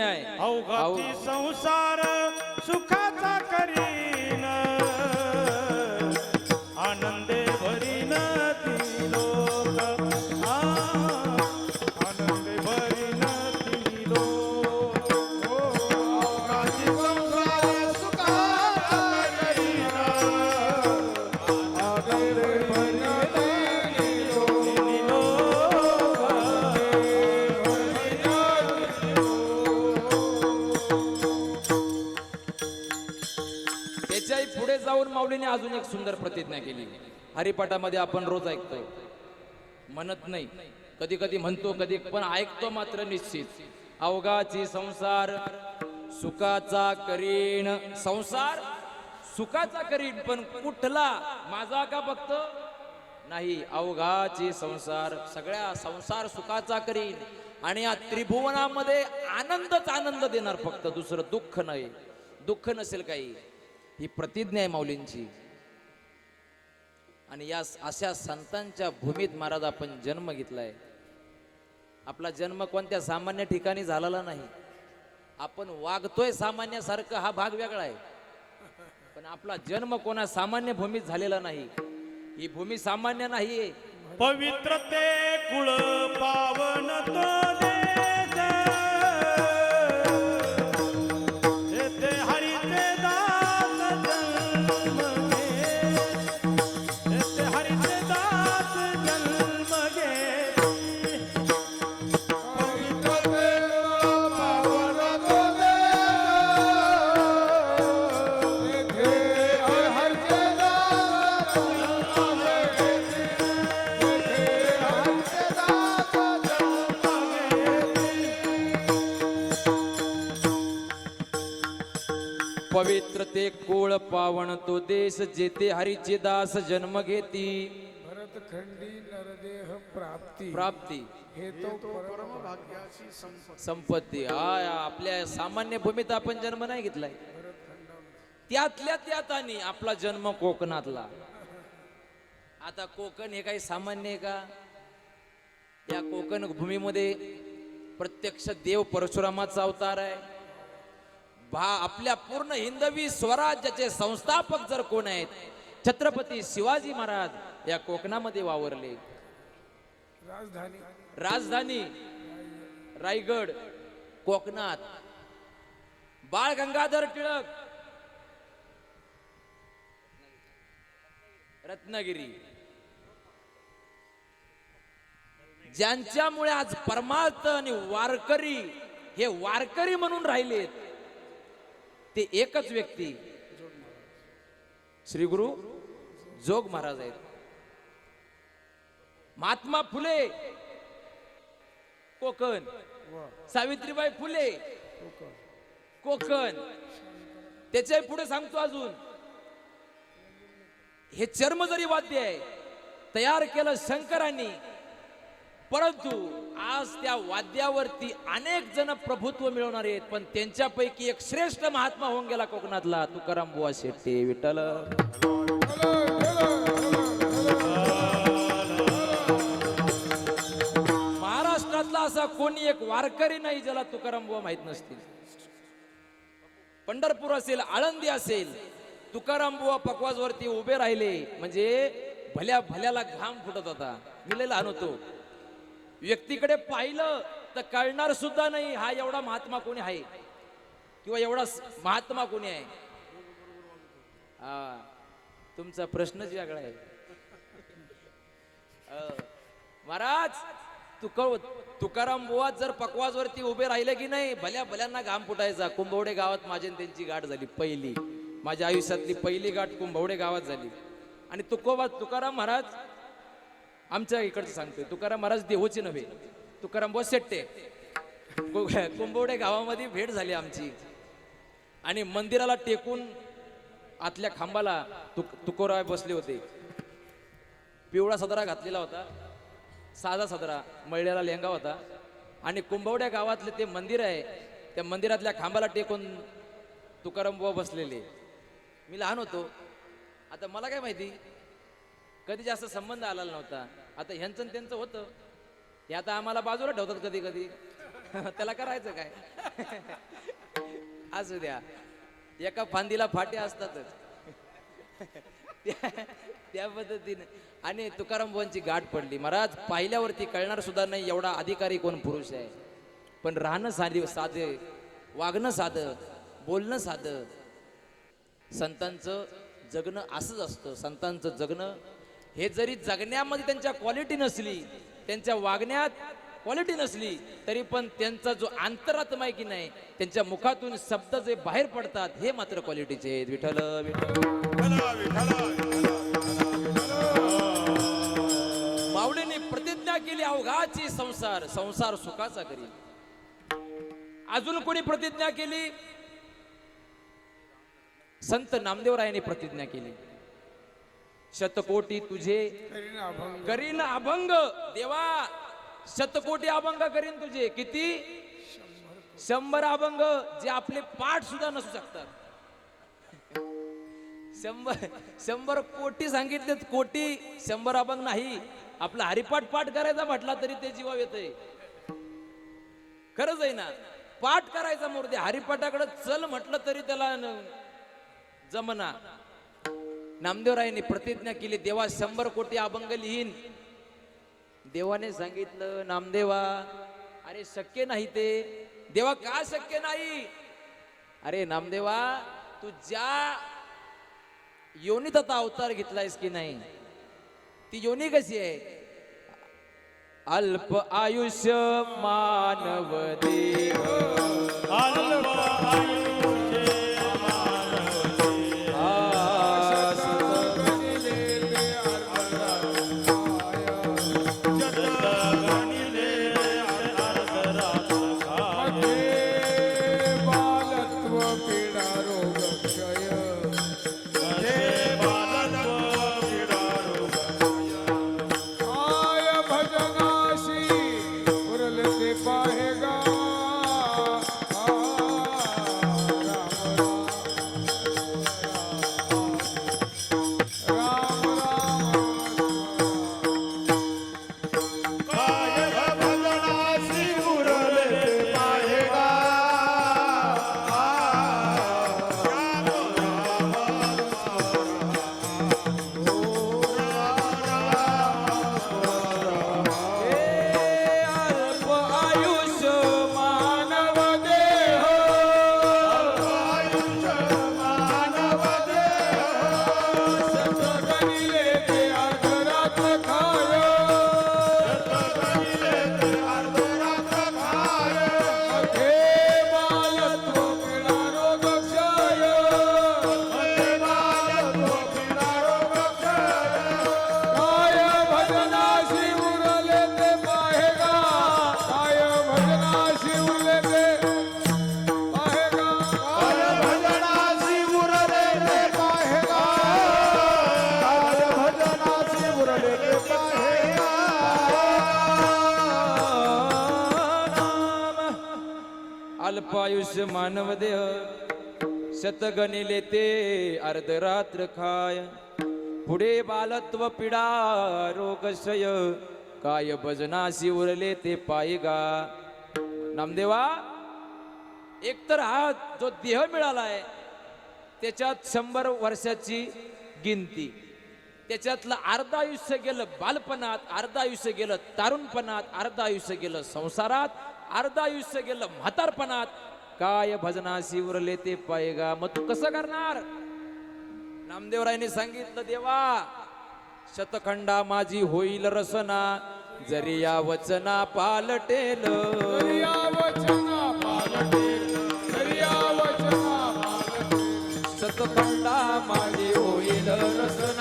आहे अवघाती संसार सुखाचा माऊलीने अजून एक सुंदर प्रतिज्ञा केली. हरिपाठामध्ये आपण रोज ऐकतो म्हणत नाही कधी कधी म्हणतो कधी पण ऐकतो मात्र निश्चित. अवघाची संसार सुखाचा करीन. संसार सुखाचा करीन पण कुठला? माझा का फक्त? नाही अवघाची संसार सगळ्या संसार सुखाचा करीन. आणि या त्रिभुवनामध्ये आनंदच आनंद देणार फक्त दुसरं दुःख नाही. दुःख नसेल काही. ही प्रतिज्ञा आहे माऊलींची. आणि या अशा संतांच्या भूमीत महाराज आपण जन्म घेतलाय. आपला जन्म कोणत्या सामान्य ठिकाणी झालेला नाही. आपण वागतोय सामान्यासारखं हा भाग वेगळा आहे. पण आपला जन्म कोणा सामान्य भूमीत झालेला नाही. ही भूमी सामान्य नाहीये. पवित्र ते कुळ पावन पवित्र ते कुळ पावन तो देश जेथे हरीचे दास जन्म घेती. भरतखंडी नरदेह प्राप्ती. प्राप्ती. हे तो परमभाग्याची संपत्ती. संपत्ती. हा या आपल्या सामान्य भूमीत आपण जन्म नाही घेतलाय. त्यातल्या त्यात आणि आपला जन्म कोकणातला. आता कोकण हे काही सामान्य आहे का? या कोकण भूमीमध्ये प्रत्यक्ष देव परशुरामाचा अवतार आहे. भा आपल्या पूर्ण हिंदवी स्वराज्याचे संस्थापक जर कोण आहेत छत्रपती शिवाजी महाराज या कोकणामध्ये वावरले. राजधानी. राजधानी रायगड कोकणात. बाळ गंगाधर टिळक. रत्नागिरी. ज्यांच्यामुळे आज परमार्थ आणि वारकरी हे वारकरी म्हणून राहिलेत ते एकच व्यक्ती श्री गुरु जोग महाराज आहेत. महात्मा फुले कोकण. सावित्रीबाई फुले कोकण. त्याच्या पुढे सांगतो अजून. हे चर्म जरी वाद्य आहे तयार केलं शंकरांनी परंतु आज त्या वाद्यावरती अनेक जण प्रभुत्व मिळवणार आहेत पण त्यांच्यापैकी एक श्रेष्ठ महात्मा होऊन गेला कोकणातला तुकाराम बुवा शेट्टी विठ्ठल. महाराष्ट्रातला असा कोणी एक वारकरी नाही ज्याला तुकाराम बुवा माहीत नसतील. पंढरपूर असेल आळंदी असेल तुकाराम बुवा पकवाजवरती उभे राहिले म्हणजे भल्या भल्याला घाम फुटत होता. मी लहान होतो. व्यक्तीकडे पाहिलं तर कळणार सुद्धा नाही हा एवढा महात्मा कोणी आहे. किंवा एवढा महात्मा कोणी आहे. हा तुमचा प्रश्नच वेगळा आहे. अ, महाराज तुक तुकाराम बुवा जर पकवाजवरती उभे राहिले की नाही भल्या भल्यांना घाम फुटायचा. कुंभवडे गावात माझी आणि त्यांची गाठ झाली पहिली. माझ्या आयुष्यातली पहिली गाठ कुंभवडे गावात झाली. आणि तुकोबा तुकाराम महाराज आमच्या इकडचं सांगतोय. तुकाराम महाराज देहूचे नव्हे. तुकाराम बोस शेट्टे कुंभवडे गावामध्ये भेट झाली आमची. आणि मंदिराला टेकून आतल्या खांबाला तुक तुकोराय बसले होते. पिवळा सदरा घातलेला होता. साधा सदरा मळल्याला लेंगा होता. आणि कुंभवड्या गावातले ते मंदिर आहे त्या मंदिरातल्या खांबाला टेकून तुकाराम बुवा बसलेले. मी लहान होतो. आता मला काय माहिती? कधी जास्त संबंध आलेला नव्हता. आता ह्यांचं त्यांचं होतं. हे आता आम्हाला बाजूला ठेवतात कधी कधी. त्याला करायचं काय? असू द्या. एका फांदीला फाटे असतातच. त्या- त्या पद्धतीने. आणि तुकाराम बुवांची गाठ पडली. महाराज पाहिल्यावरती कळणार सुद्धा नाही एवढा अधिकारी कोण पुरुष आहे. पण राहणं साधी साधे वागणं साधं बोलणं साधं. संतांचं जगणं असंच असतं. संतांचं जगणं हे जरी जगण्यामध्ये त्यांच्या क्वालिटी नसली त्यांच्या वागण्यात क्वालिटी नसली तरी पण त्यांचा जो अंतरात्मा आहे की नाही त्यांच्या मुखातून शब्द जे बाहेर पडतात हे मात्र क्वालिटीचे आहेत. विठ्ठल विठ्ठल. माऊलीने प्रतिज्ञा केली अवघाची संसार संसार सुखाचा करील. अजून कोणी प्रतिज्ञा केली? संत नामदेवरायांनी प्रतिज्ञा केली. शतकोटी तुझे करीन अभंग. देवा शतकोटी अभंग करीन तुझे. किती? शंभर अभंग जे आपले पाठ सुद्धा नसू शकतात. शंभर शंभर कोटी सांगितलेत कोटी शंभर अभंग नाही. आपला हरिपाठ पाठ करायचा म्हटला तरी ते जीवा येतंय. खरंच आहे ना? पाठ करायचा मूर्ती. हरिपाठाकडे चल म्हटलं तरी त्याला जमना. नामदेवरायांनी प्रतिज्ञा केली देवा शंभर कोटी अभंग लिहीन. देवाने सांगितलं नामदेवा अरे शक्य नाही ते. देवा का शक्य नाही? अरे नामदेवा तू ज्या योनीत आता अवतार घेतलायस की नाही ती योनी कशी आहे? अल्प आयुष्य मानव देव. अल्प आयुष्य अल्पायुष्य मानव देह शतगणिले ते अर्धरात्र खाय. पुढे बालत्व पिडा रोगशय काय भजनाशी उरले ते पायगा. नामदेवा एकतर हा जो देह मिळालाय त्याच्यात शंभर वर्षाची गिनती. त्याच्यातलं अर्ध आयुष्य गेलं बालपणात अर्ध आयुष्य गेलं तारुणपणात अर्ध आयुष्य गेलं संसारात अर्ध आयुष्य गेलं म्हातारपणात. काय भजनाशी उरले ते पायगा मग तू कसं करणार? नामदेवरायने सांगितलं देवा शतखंडा माझी होईल रसना जरी या वचना पालटेल. शतखंडा माझी होईल रसना.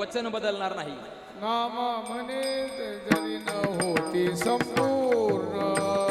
वचन बदलणार नाही. नाम म्हणे जरी न होती संपूर्ण.